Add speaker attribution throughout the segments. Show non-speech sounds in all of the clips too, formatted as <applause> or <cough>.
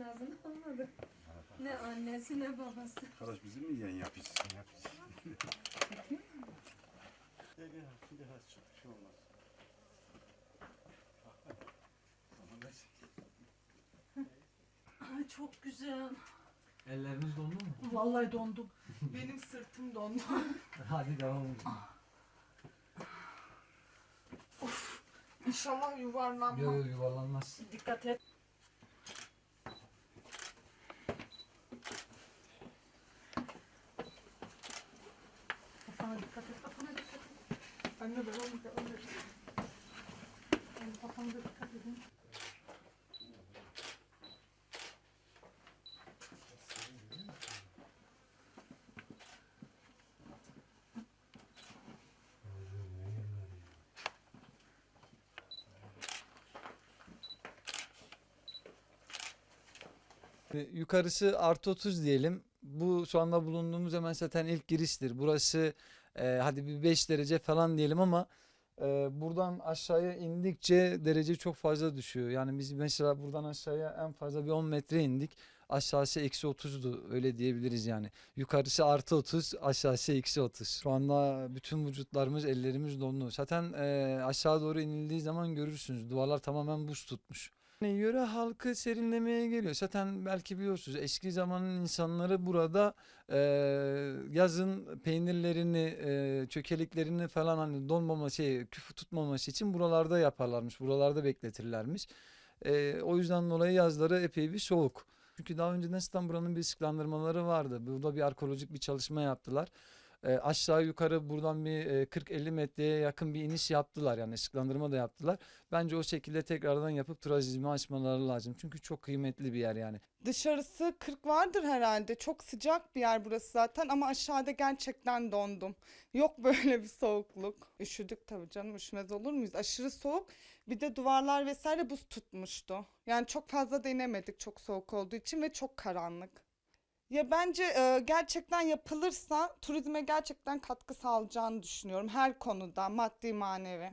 Speaker 1: babasını bulmadı. Ne annesi ne babası.
Speaker 2: Arkadaş bizim mi yiyen yapış? Yapış. Gel gel şimdi biraz çık bir şey olmaz.
Speaker 1: Ay çok güzel.
Speaker 3: Elleriniz dondu mu?
Speaker 4: Vallahi dondum. Benim sırtım dondu.
Speaker 3: Hadi devam edelim.
Speaker 4: İnşallah yuvarlanmam.
Speaker 3: Yok yuvarlanmaz.
Speaker 4: Dikkat et. Kafana dikkat et. Kafana dikkat et. Anne ben onu devam et. Anne kafana da dikkat edin.
Speaker 5: E, Yukarısı artı 30 diyelim. Bu şu anda bulunduğumuz hemen zaten ilk giriştir. Burası e, hadi bir 5 derece falan diyelim ama e, buradan aşağıya indikçe derece çok fazla düşüyor. Yani biz mesela buradan aşağıya en fazla bir 10 metre indik. Aşağısı eksi 30'du öyle diyebiliriz yani. Yukarısı artı 30 aşağısı eksi 30. Şu anda bütün vücutlarımız ellerimiz dondu. Zaten e, aşağı doğru inildiği zaman görürsünüz duvarlar tamamen buz tutmuş. Yani yöre halkı serinlemeye geliyor. Zaten belki biliyorsunuz eski zamanın insanları burada e, yazın peynirlerini, e, çökeliklerini falan hani donmaması, şey, küfü tutmaması için buralarda yaparlarmış. Buralarda bekletirlermiş. E, o yüzden dolayı yazları epey bir soğuk. Çünkü daha önceden zaten buranın bir ışıklandırmaları vardı. Burada bir arkeolojik bir çalışma yaptılar. E, aşağı yukarı buradan bir e, 40-50 metreye yakın bir iniş yaptılar. Yani ışıklandırma da yaptılar. Bence o şekilde tekrardan yapıp turizmi açmaları lazım. Çünkü çok kıymetli bir yer yani.
Speaker 6: Dışarısı 40 vardır herhalde. Çok sıcak bir yer burası zaten ama aşağıda gerçekten dondum. Yok böyle bir soğukluk. Üşüdük tabii canım üşümez olur muyuz? Aşırı soğuk. Bir de duvarlar vesaire buz tutmuştu. Yani çok fazla da çok soğuk olduğu için ve çok karanlık. Ya bence e, gerçekten yapılırsa turizme gerçekten katkı sağlayacağını düşünüyorum. Her konuda maddi manevi.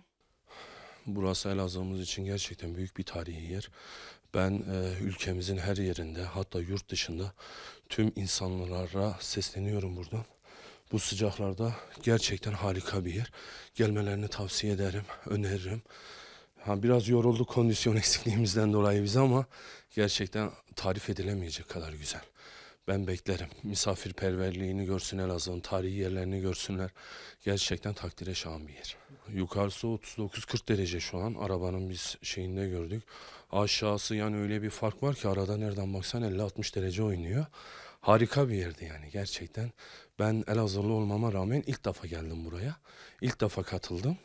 Speaker 7: Burası Elazığ'ımız için gerçekten büyük bir tarihi yer. Ben e, ülkemizin her yerinde hatta yurt dışında tüm insanlara sesleniyorum buradan. Bu sıcaklarda gerçekten harika bir yer. Gelmelerini tavsiye ederim, öneririm. Ha, biraz yorulduk kondisyon <laughs> eksikliğimizden dolayı biz ama gerçekten tarif edilemeyecek kadar güzel. Ben beklerim. Misafirperverliğini görsün Elazığ'ın, tarihi yerlerini görsünler. Gerçekten takdire şayan bir yer. Yukarısı 39-40 derece şu an. Arabanın biz şeyinde gördük. Aşağısı yani öyle bir fark var ki arada nereden baksan 50-60 derece oynuyor. Harika bir yerdi yani gerçekten. Ben Elazığlı olmama rağmen ilk defa geldim buraya. İlk defa katıldım.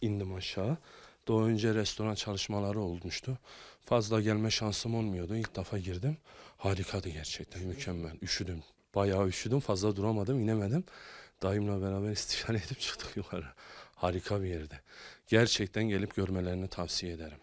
Speaker 7: İndim aşağı. Daha önce restoran çalışmaları olmuştu. Fazla gelme şansım olmuyordu. İlk defa girdim. Harikadı gerçekten mükemmel. Üşüdüm. Bayağı üşüdüm. Fazla duramadım, inemedim. Dayımla beraber istişare <laughs> edip çıktık yukarı. Harika bir yerdi. Gerçekten gelip görmelerini tavsiye ederim.